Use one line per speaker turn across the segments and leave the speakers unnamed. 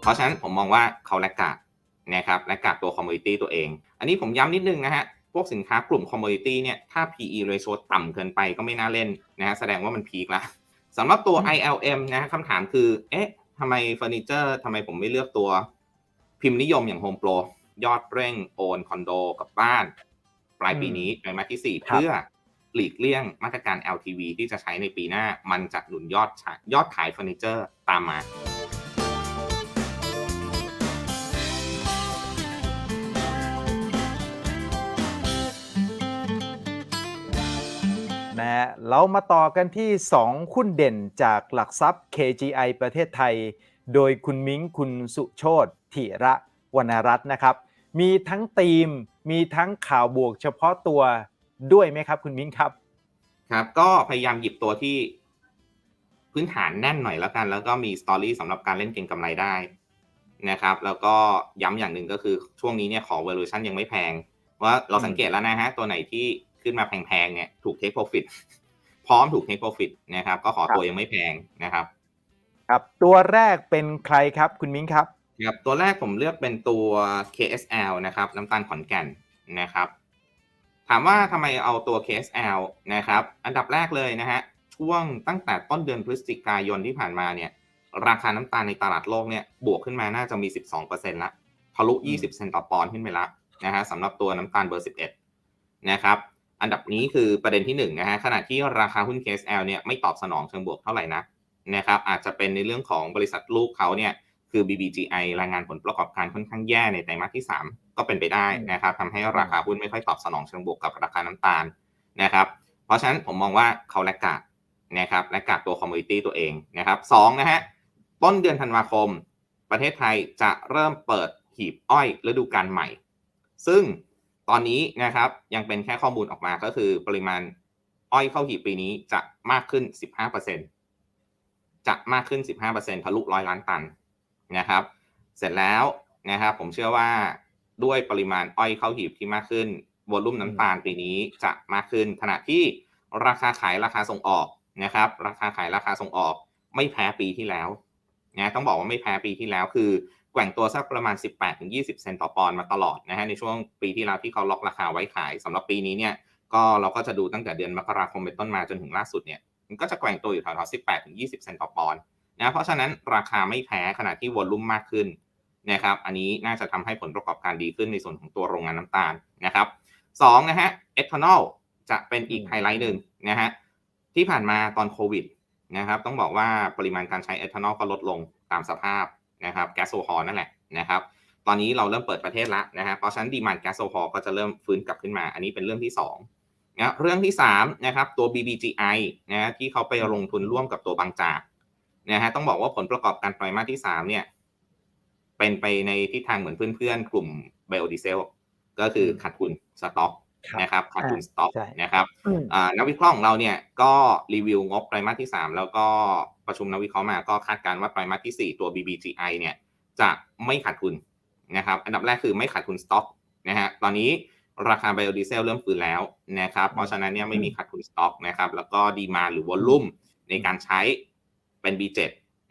เพราะฉะนั้นผมมองว่าเขาแลกกาดนะครับแลกกาดตัวคอมมูนิตี้ตัวเอง อันนี้ผมย้ำนิดนึงนะฮะพวกสินค้ากลุ่มคอมมูนิตี้เนี่ยถ้า PE ratio ต่ำเกินไปก็ไม่น่าเล่นนะฮะแสดงว่ามันพีคแล้วสำหรับตัว ILM นะฮะคำถามคือ เอ๊ะทำไมเฟอร์นิเจอร์ทำไมผมไม่เลือกตัวพิมพ์นิยมอย่าง Home Pro ยอดเร่งโอนคอนโดกับบ้าน ปลายปีนี้ไตรมาสที่4
ครับ
เพื่อหลีกเลี่ยงมาตรการ LTV ที่จะใช้ในปีหน้า มันจะหนุนยอดขายยอดขายเฟอร์นิเจอร์ตามมา
นะฮะเรามาต่อกันที่ 2 หุ้นเด่นจากหลักทรัพย์ KGI ประเทศไทย โดยคุณมิ้งคุณสุโชตธิระวรรณรัตน์นะครับ มีทั้งธีม มีทั้งข่าวบวกเฉพาะตัวด้วยไหมครับ คุณมิ้งครับ
ครับ ก็พยายามหยิบตัวที่พื้นฐานแน่นหน่อยแล้วกัน แล้วก็มีสตอรี่สำหรับการเล่นเก็งกำไรได้นะครับ แล้วก็ย้ำอย่างหนึ่งก็คือช่วงนี้เนี่ยของ valuation ยังไม่แพงว่าเราสังเกตแล้วนะฮะตัวไหนที่ ขึ้นมาแพงๆเนี่ยถูก take profit พร้อมถูก take profit นะครับ ก็ขอตัวยังไม่แพงนะครับ
ครับตัวแรกเป็นใครครับคุณมิ้งครับ
ครับตัวแรกผมเลือกเป็นตัว KSL นะครับน้ำตาลขอนแก่นนะครับ ถามว่าทำไมเอาตัว KSL นะครับ อันดับแรกเลยนะฮะช่วงตั้งแต่ต้นเดือนพฤศจิกายนที่ผ่านมาเนี่ย ราคาน้ำตาลในตลาดโลกเนี่ยบวกขึ้นมาน่าจะมี 12%ละทะลุ 20 เซนต์ต่อปอนด์ขึ้นไปละนะฮะสำหรับตัวน้ำตาลเบอร์ 11 นะครับ อันดับนี้คือประเด็นที่1นงนะฮะขณะที่ราคาหุ้น KSL เนี่ยไม่ตอบสนองเชิงบวกเท่าไหร่นะนะครับอาจจะเป็นในเรื่องของบริษัทลูกเขาเนี่ยคือ BBGI รายงานผลประกอบการค่อนข้างแย่ในไตรมาสที่ 3 ก็เป็นไปได้นะครับทำให้ราคาหุ้นไม่ค่อยตอบสนองเชิงบวกกับราคาน้ำตาลนะครับเพราะฉะนั้นผมมองว่าเขาแลกกาดนะครับแลกกาดตัวคอมมูนิตี้ตัวเองนะครับสองนะฮะต้นเดือนธันวาคม ประเทศไทยจะเริ่มเปิดหีบอ้อยฤดูกาลใหม่ ซึ่ง ตอนนี้นะครับยังเป็นแค่ข้อมูลออกมาก็คือปริมาณอ้อยเข้าหีบปีนี้จะมากขึ้น 15%จะมากขึ้น 15%ทะลุร้อยล้านตันนะครับ เสร็จแล้วนะครับผมเชื่อว่าด้วยปริมาณอ้อยเข้าหีบที่มากขึ้นวอลุ่มน้ำตาลปีนี้จะมากขึ้น ขณะที่ราคาขายราคาส่งออกนะครับ ราคาขายราคาส่งออกไม่แพ้ปีที่แล้วนะต้องบอกว่าไม่แพ้ปีที่แล้วคือ แกว่งตัวสักประมาณ 18-20 เซนต์ต่อปอนด์มาตลอดนะฮะในช่วงปีที่แล้วที่เขาล็อกราคาไว้ขายสำหรับปีนี้เนี่ยก็เราก็จะดูตั้งแต่เดือนมกราคมเป็นต้นมาจนถึงล่าสุดเนี่ยมันก็จะแกว่งตัวอยู่แถวๆ 18-20 เซนต์ต่อปอนด์นะเพราะฉะนั้นราคาไม่แพ้ขณะที่วอลลุ่มมากขึ้นนะครับอันนี้น่าจะทำให้ผลประกอบการดีขึ้นในส่วนของตัวโรงงานน้ำตาลนะครับสองนะฮะเอทานอลจะเป็นอีกไฮไลท์หนึ่งนะฮะที่ผ่านมาตอนโควิดนะครับต้องบอกว่าปริมาณการใช้เอทานอลก็ลดลงตามสภาพ นะครับแก๊สโซฮอลนั่นแหละนะครับตอนนี้เราเริ่มเปิดประเทศแล้วนะฮะเพราะฉะนั้นดีมานแก๊สโซฮอลก็จะเริ่มฟื้นกลับขึ้นมา อันนี้เป็นเรื่องที่สองนะเรื่องที่สามนะครับตัว BBGI นะฮะที่เขาไปลงทุนร่วมกับตัวบางจากนะฮะต้องบอกว่าผลประกอบการไตรมาสที่3เนี่ยเป็นไปในทิศทางเหมือนเพื่อนๆ กลุ่มไบโอดีเซลก็คือขาดทุนสต็อก
ครับ
นะครับขาดทุนสต็อก
ใช่
นะครับ
อืม
อ่านักวิเคราะห์ของเราเนี่ยก็รีวิวงบไตรมาสที่ 3 แล้วก็ประชุมนักวิเคราะห์มาก็คาดการณ์ว่าไตรมาสที่ 4 ตัว BBGI เนี่ยจะไม่ขาดทุนนะครับอันดับแรกคือไม่ขาดทุนสต็อกนะฮะตอนนี้ราคาไบโอดีเซลเริ่มฟื้นแล้วนะครับเพราะฉะนั้นเนี่ยไม่มีขาดทุนสต็อกนะครับแล้วก็ดีมาหรือวอลลุ่มในการใช้เป็น B7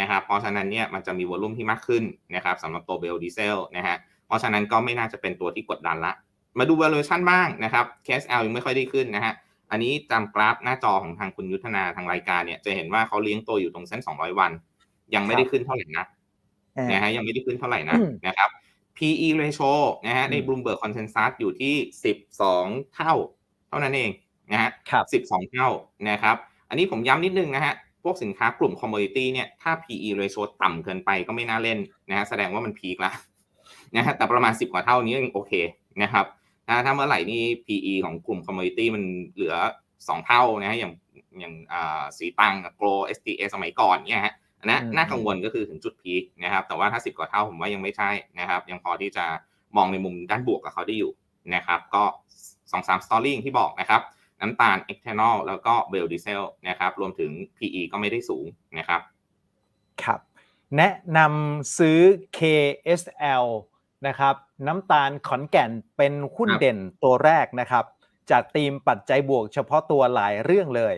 นะครับเพราะฉะนั้นเนี่ยมันจะมีวอลลุ่มที่มากขึ้นนะครับสำหรับตัวเบลดีเซลนะฮะเพราะฉะนั้นก็ไม่น่าจะเป็นตัวที่กดดันละ มาดู valuation บ้างนะครับ KSL ยังไม่ค่อยได้ขึ้นนะฮะ อันนี้ตามกราฟหน้าจอของทางคุณยุทธนาทางรายการเนี่ยจะเห็นว่าเขาเลี้ยงตัวอยู่ตรงเส้น 200 วัน ยังไม่ได้ขึ้นเท่าไหร่นะ
อ่า
นะฮะยังไม่ได้ขึ้นเท่าไหร่นะ
อืม
นะครับ PE ratio นะฮะใน
อืม
Bloomberg Consensus อยู่ที่ 12 เท่า เท่านั้นเองนะฮะ
ครับ
12 เท่านะครับ อันนี้ผมย้ำนิดนึงนะฮะ พวกสินค้ากลุ่มคอมมูนิตี้เนี่ย ถ้า PE ratio ต่ำเกินไปก็ไม่น่าเล่นนะฮะ แสดงว่ามันพีคแล้วนะฮะ แต่ประมาณ 10 กว่าเท่านี้ยังโอเคนะครับ ถ้าถ้าเมื่อไหร่นี่ PE ของกลุ่มคอมมูนิตี้มันเหลือ 2 เท่านะฮะอย่างอย่างอ่าสีตังโกล STA สมัยก่อนเนี่ยฮะอันนั้น
อืม
น่ากังวลก็คือถึงจุดพีคนะครับแต่ว่าถ้า 10 กว่าเท่าผมว่ายังไม่ใช่นะครับ ยังพอที่จะมองในมุมด้านบวกกับเขาได้อยู่นะครับ ก็สองสามสตอรี่อย่างที่บอกนะครับ น้ำตาล external แล้วก็เบลดีเซลนะครับ รวมถึง PE ก็ไม่ได้สูงนะครับ
ครับ แนะนำซื้อ KSL นะครับน้ำตาลขอนแก่นเป็นหุ้น
ครับ
เด่นตัวแรกนะครับ จากทีมปัจจัยบวกเฉพาะตัวหลายเรื่องเลย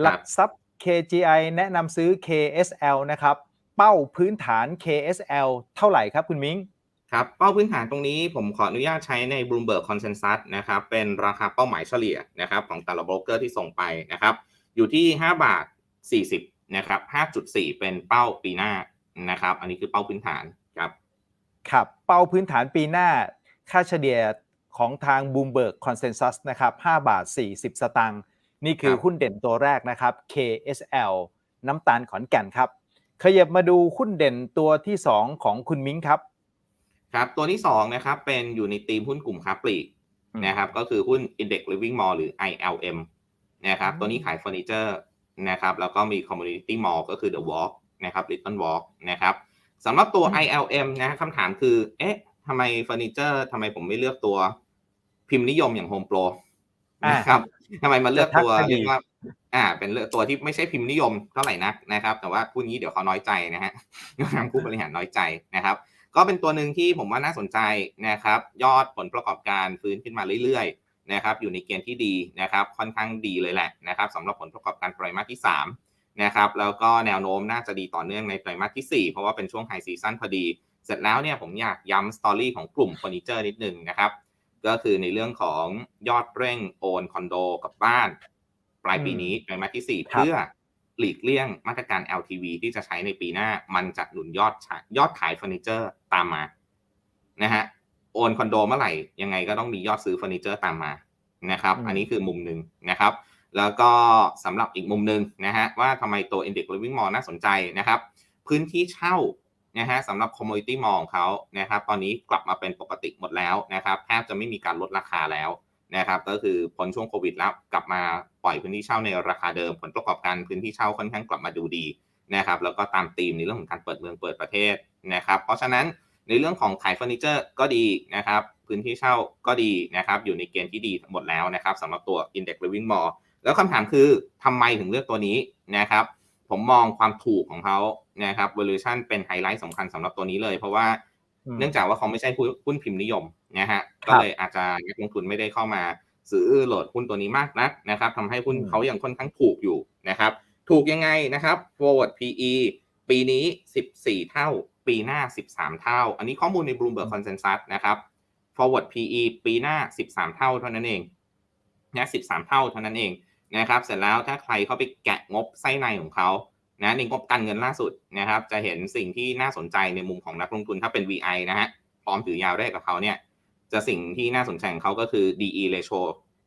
หลักทรัพย์ KGI แนะนำซื้อ KSL นะครับ เป้าพื้นฐาน KSL เท่าไหร่ครับคุณมิ้ง
ครับเป้าพื้นฐานตรงนี้ผมขออนุญาตใช้ใน Bloomberg Consensus นะครับเป็นราคาเป้าหมายเฉลี่ยนะครับของแต่ละโบรกเกอร์ที่ส่งไปนะครับอยู่ที่ 5 บาท 40นะครับ5.4 เป็นเป้าปีหน้านะครับ อันนี้คือเป้าพื้นฐานครับ
ครับเป้าพื้นฐานปีหน้าค่าเฉลี่ยของทาง Bloomberg Consensus นะครับ5บาท 40 สตางค์นี่คือ
ครับ
หุ้นเด่นตัวแรกนะครับ KSL น้ำตาลขอนแก่นครับ ขยับมาดูหุ้นเด่นตัวที่ 2 ของคุณมิ้งครับ
ครับ ตัวที่2นะครับเป็นอยู่ในทีมหุ้นกลุ่มค้าปลีก
อืม
นะครับก็คือหุ้น Index Living Mall หรือ ILM นะครับ
อืม
ตัวนี้ขายเฟอร์นิเจอร์นะครับแล้วก็มี Community Mall ก็คือ The Walk นะครับ Little Walk นะครับ สำหรับตัว ILM นะคำถามคือ เอ๊ะทำไมเฟอร์นิเจอร์ทำไมผมไม่เลือกตัวพิมพ์นิยมอย่าง Home Pro
อ่า
นะครับทำไมมาเลือกตัว
จะทักคดี
เรียกว่าอ่า เป็นเลือกตัวที่ไม่ใช่พิมพ์นิยมเท่าไหร่นักนะครับ แต่ว่าคู่นี้เดี๋ยวเขาน้อยใจนะฮะทางผู้บริหารน้อยใจนะครับ ก็เป็นตัวหนึ่งที่ผมว่าน่าสนใจนะครับ ยอดผลประกอบการฟื้นขึ้นมาเรื่อยๆนะครับ อยู่ในเกณฑ์ที่ดีนะครับ ค่อนข้างดีเลยแหละนะครับสำหรับผลประกอบการไตรมาสที่ 3 นะครับแล้วก็แนวโน้มน่าจะดีต่อเนื่องในไตรมาสที่ 4 เพราะว่าเป็นช่วงไฮซีซั่นพอดี เสร็จแล้วเนี่ยผมอยากย้ำสตอรี่ของกลุ่มเฟอร์นิเจอร์นิดนึงนะครับ ก็คือในเรื่องของยอดเร่งโอนคอนโดกับบ้าน ปลายปีนี้ไตรมาสที่4
ครับ
เพื่อหลีกเลี่ยงมาตรการ LTV ที่จะใช้ในปีหน้า มันจะหนุนยอดขายยอดขายเฟอร์นิเจอร์ตามมานะฮะโอนคอนโดเมื่อไหร่ยังไงก็ต้องมียอดซื้อเฟอร์นิเจอร์ตามมานะครับ
อืม
อันนี้คือมุมหนึ่งนะครับ แล้วก็สำหรับอีกมุมหนึ่งนะฮะว่าทำไมตัว Index Living Mall น่าสนใจนะครับ พื้นที่เช่านะฮะสำหรับ Commodity Mall ของเขานะครับ ตอนนี้กลับมาเป็นปกติหมดแล้วนะครับแทบจะไม่มีการลดราคาแล้วนะครับ ก็คือพ้นช่วงโควิดแล้วกลับมาปล่อยพื้นที่เช่าในราคาเดิม ผลประกอบการพื้นที่เช่าค่อนข้างกลับมาดูดีนะครับ แล้วก็ตามธีมในเรื่องของการเปิดเมืองเปิดประเทศนะครับ เพราะฉะนั้นในเรื่องของขายเฟอร์นิเจอร์ก็ดีนะครับ พื้นที่เช่าก็ดีนะครับ อยู่ในเกณฑ์ที่ดีหมดแล้วนะครับสำหรับตัว Index Living Mall แล้วคำถามคือทำไมถึงเลือกตัวนี้นะครับ ผมมองความถูกของเขานะครับ valuation เป็นไฮไลท์สำคัญสำหรับตัวนี้เลย เพราะว่า
อืม
เนื่องจากว่าเขาไม่ใช่หุ้นพิมพ์นิยมนะฮะ
ครั
ก็
บ
เลยอาจจะนักลงทุนไม่ได้เข้ามาซื้อโหลดหุ้นตัวนี้มากนักนะครับทำให้หุ้น
อืม
เขายังค่อนข้างถูกอยู่นะครับ ถูกยังไงนะครับ forward PE ปีนี้ 14 เท่า ปีหน้า 13 เท่า อันนี้ข้อมูลใน Bloomberg Consensus นะครับ forward PE ปีหน้า 13 เท่าเท่านั้นเองนะ13 เท่าเท่านั้นเอง นะครับ เสร็จแล้วถ้าใครเข้าไปแกะงบไส้ในของเขานะในงบการเงินล่าสุดนะครับ จะเห็นสิ่งที่น่าสนใจในมุมของนักลงทุนถ้าเป็น VI นะฮะพร้อมถือยาวได้กับเขาเนี่ยจะสิ่งที่น่าสนใจของเขาก็คือ DE ratio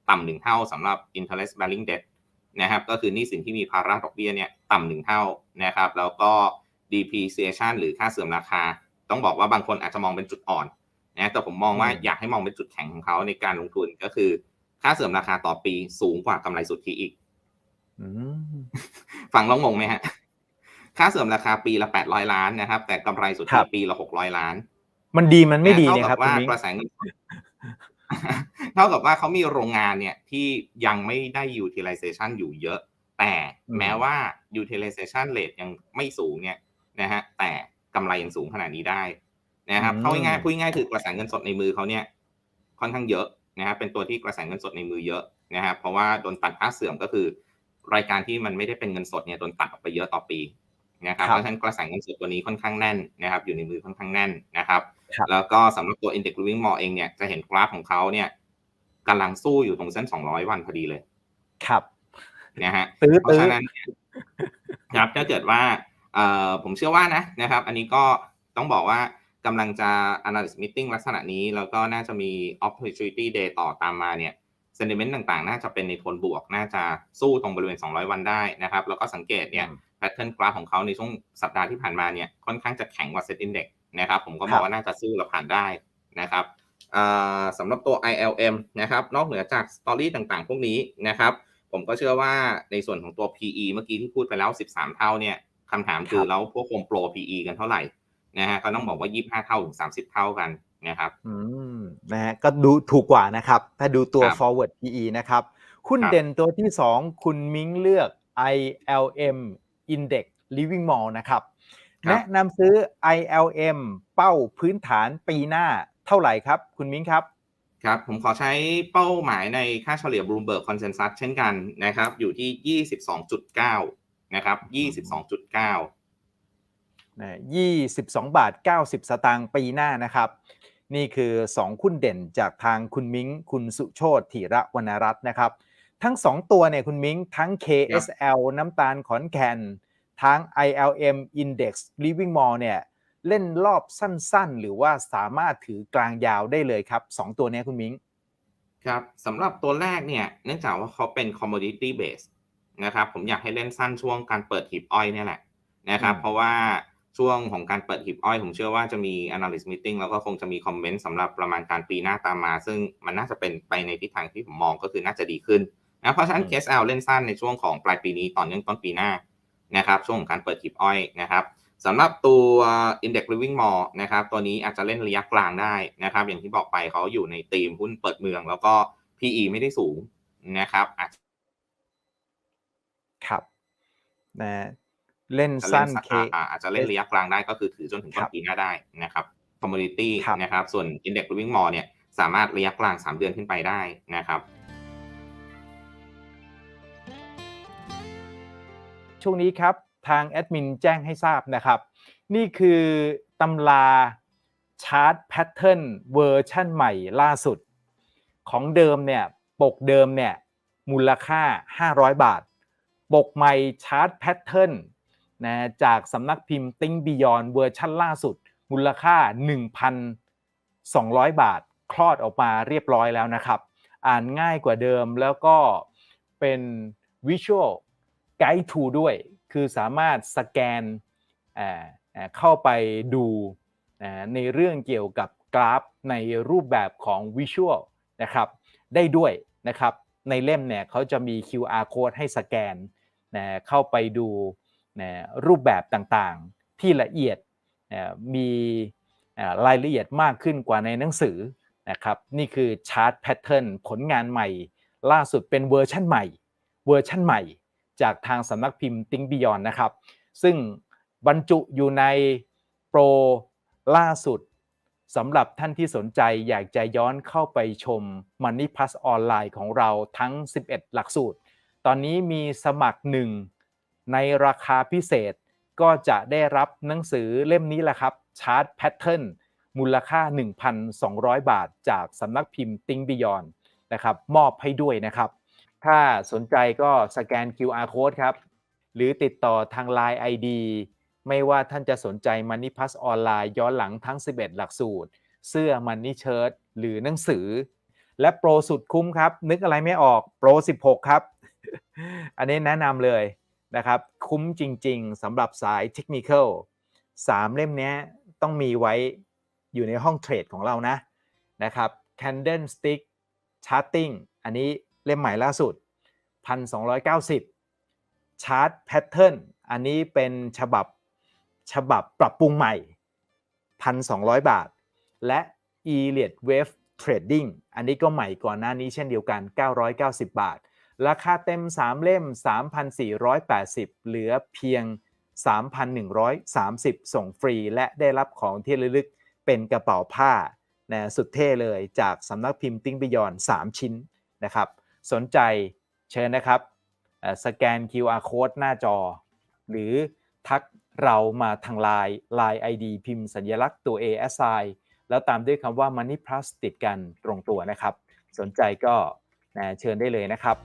ต่ำหนึ่งเท่าสำหรับ interest bearing debt นะครับก็คือหนี้สินที่มีภาระดอกเบี้ยเนี่ยต่ำหนึ่งเท่านะครับแล้วก็ depreciation หรือค่าเสื่อมราคา ต้องบอกว่าบางคนอาจจะมองเป็นจุดอ่อนนะแต่ผมมองว่า
อืม
อยากให้มองเป็นจุดแข็งของเขาในการลงทุนก็คือ ค่าเสื่อมราคาต่อปีสูงกว่ากำไรสุทธิอีก
อืม
ฟังแล้วงงไหมฮะ ค่าเสื่อมราคาปีละ800ล้านนะครับ แต่กำไรสุท
ครั
ธิ
บ
ปีละ600ล้าน
มันดีมันไม่ดี
เท่า
เนะ
กั
ครับคุณ
ว่า
มิ้ง
กระแสเงินเท่ากับว่าเขามีโรงงานเนี่ยที่ยังไม่ได้ utilization อยู่เยอะ แต่
อืม
แม้ว่า utilization rate ยังไม่สูงเนี่ยนะฮะแต่กำไรยังสูงขนาดนี้ได้นะครับเข้าง่ายๆพูดง่ายๆคือกระแสเงินสดในมือเขาเนี่ย ค่อนข้างเยอะ นะครับเป็นตัวที่กระแสเงินสดในมือเยอะนะครับเพราะว่าโดนตัดค่าเสื่อมก็คือ รายการที่มันไม่ได้เป็นเงินสดเนี่ยโดนตัดออกไปเยอะต่อปีนะครับ
ครับ
เพราะฉะนั้นกระแสเงินสดตัวนี้ค่อนข้างแน่นนะครับ อยู่ในมือค่อนข้างแน่นนะครับ
ครับ
แล้วก็สำหรับตัว Index Living Mall เองเนี่ยจะเห็นกราฟของเขาเนี่ยกำลังสู้อยู่ตรงเส้น 200 วันพอดีเลย
ครับ
นะฮะ
ตื้อ
เพราะ
ตื้อ
ฉะนั้นเนี่ยครับถ้าเกิดว่าเอ่อผมเชื่อว่านะนะครับ อันนี้ก็ต้องบอกว่า กำลังจะ analyst meeting ลักษณะนี้ แล้วก็น่าจะมี opportunity day ต่อตามมาเนี่ย sentiment ต่างๆ น่าจะเป็นในโทนบวก น่าจะสู้ตรงบริเวณ 200 วันได้นะครับ แล้วก็สังเกตเนี่ย
อืม
แพทเทิร์นกราฟของเขาในช่วงสัปดาห์ที่ผ่านมาเนี่ย ค่อนข้างจะแข็งกว่า Set Index นะครับ ผมก็มองว่าน่าจะสู้และผ่านได้นะครับเอ่อสำหรับตัว ILM นะครับ นอกเหนือจากสตอรี่ต่างๆ พวกนี้นะครับ ผมก็เชื่อว่าในส่วนของตัว PE เมื่อกี้ที่พูดไปแล้ว 13 เท่าเนี่ยคำถามคือ
ครับ
แล้วพวกโฮมโปร PE กันเท่าไหร่ นะฮะก็ต้องบอกว่า25เท่าถึง30เท่ากันนะครับ
อืมนะฮะก็ดูถูกกว่านะครับ ถ้าดูตัว
ครับ
forward PE นะครับหุ้น
ครับ
เด่นตัวที่2คุณมิ้งเลือก ILM Index Living Mall นะครับ
ครับ
แนะนำซื้อ ILM เป้าพื้นฐานปีหน้าเท่าไหร่ครับ คุณมิ้งครับ
ครับ ผมขอใช้เป้าหมายในค่าเฉลี่ย Bloomberg Consensus เช่นกันนะครับ อยู่ที่ 22.9 นะครับ 22.9
นะ22 บาท 90 สตางค์ปีหน้านะครับ นี่คือ 2 คุณเด่นจากทางคุณมิ้ง คุณสุโชตถีระวรรณรัตน์นะครับ ทั้ง 2 ตัวเนี่ยคุณมิ้ง ทั้ง KSL น้ำตาลขอนแก่น ทั้ง ILM Index Living Mall เนี่ยเล่นรอบสั้นๆ หรือว่าสามารถถือกลางยาวได้เลยครับ 2 ตัวเนี้ยคุณมิ้ง
ครับสำหรับตัวแรกเนี่ยเนื่องจากว่าเขาเป็น commodity base นะครับผมอยากให้เล่นสั้นช่วงการเปิดหีบอ้อยเนี่ยแหละนะครับ
อืม
เพราะว่า ช่วงของการเปิดหีบอ้อยผมเชื่อว่าจะมี analyst meeting แล้วก็คงจะมีคอมเมนต์สำหรับประมาณการปีหน้าตามมา ซึ่งมันน่าจะเป็นไปในทิศทางที่ผมมองก็คือน่าจะดีขึ้นนะเพราะฉะนั้น KSL เล่นสั้นในช่วงของปลายปีนี้ต่อเนื่องต้นปีหน้านะครับช่วงของการเปิดหีบอ้อยนะครับสำหรับตัว Index Living Mall นะครับตัวนี้อาจจะเล่นระยะกลางได้นะครับอย่างที่บอกไปเขาอยู่ในธีมหุ้นเปิดเมือง แล้วก็ PE ไม่ได้สูงนะครับอาจจะ
ครับนะ เล่น
เล่
สั้น
น
K
อ่าอาจจะเล่นระยะกลางได้ก็คือถือจนถึงต้
ครั
น
บ
ปีหน้าได้นะครับ commodity
ครับ
นะครับ ส่วน index living mall เนี่ยสามารถระยะกลาง 3 เดือนขึ้นไปได้นะครับ
ช่วงนี้ครับทางแอดมินแจ้งให้ทราบนะครับ นี่คือตำราชาร์ตแพทเทิร์นเวอร์ชั่นใหม่ล่าสุด ของเดิมเนี่ยปกเดิมเนี่ยมูลค่า 500 บาท ปกใหม่ชาร์ตแพทเทิร์น นะจากสำนักพิมพ์ Think Beyond เวอร์ชั่นล่าสุด มูลค่า 1,200 บาท คลอดออกมาเรียบร้อยแล้วนะครับ อ่านง่ายกว่าเดิมแล้วก็เป็น Visual Guide to ด้วย คือสามารถสแกนเข้าไปดูในเรื่องเกี่ยวกับกราฟในรูปแบบของ Visual นะครับได้ด้วยนะครับ ในเล่มเนี่ยเขาจะมี QR code ให้สแกนเข้าไปดู นะรูปแบบต่างๆที่ละเอียดนะมีรายละเอียดมากขึ้นกว่าในหนังสือนะครับนี่คือชาร์ตแพทเทิร์นผลงานใหม่ ล่าสุดเป็นเวอร์ชั่นใหม่เวอร์ชั่นใหม่ จากทางสำนักพิมพ์ Think Beyond นะครับ ซึ่งบรรจุอยู่ในโปรล่าสุดสำหรับท่านที่สนใจอยากจะย้อนเข้าไปชม Money Plus ออนไลน์ของเราทั้ง 11 หลักสูตร ตอนนี้มีสมัครหนึ่ง ในราคาพิเศษก็จะได้รับหนังสือเล่มนี้แหละครับ Chart Pattern มูลค่า 1,200 บาท จากสำนักพิมพ์ Think Beyond นะครับมอบให้ด้วยนะครับ ถ้าสนใจก็สแกน QR code ครับ หรือติดต่อทาง Line ID ไม่ว่าท่านจะสนใจ Money Plus ออนไลน์ย้อนหลังทั้ง 11 หลักสูตร เสื้อ Money Shirt หรือหนังสือ และโปรสุดคุ้มครับ นึกอะไรไม่ออกโปร 16 ครับ อันนี้แนะนำเลย นะครับคุ้มจริงๆสำหรับสายเทคนิคอล3เล่มนี้ต้องมีไว้อยู่ในห้องเทรดของเรานะนะครับ Candlestick Charting อันนี้เล่มใหม่ล่าสุด 1,290 Chart Pattern อันนี้เป็นฉบับฉบับปรับปรุงใหม่ 1,200 บาท และ e l i o t Wave Trading อันนี้ก็ใหม่ก่อนหน้านี้เช่นเดียวกัน 990 บาท ราคาเต็ม 3 เล่ม 3,480 เหลือเพียง 3,130 ส่งฟรี และได้รับของที่ระลึกเป็นกระเป๋าผ้านะสุดเท่เลยจากสำนักพิมพ์ติ้ง Beyond 3ชิ้นนะครับ สนใจเชิญนะครับ สแกน QR code หน้าจอ หรือทักเรามาทาง Line Line ID พิมพ์สัญลักษณ์ตัว A S I แล้วตามด้วยคำว่า Money Plus ติดกันตรงตัวนะครับ สนใจก็ นะเชิญได้เลยนะครับ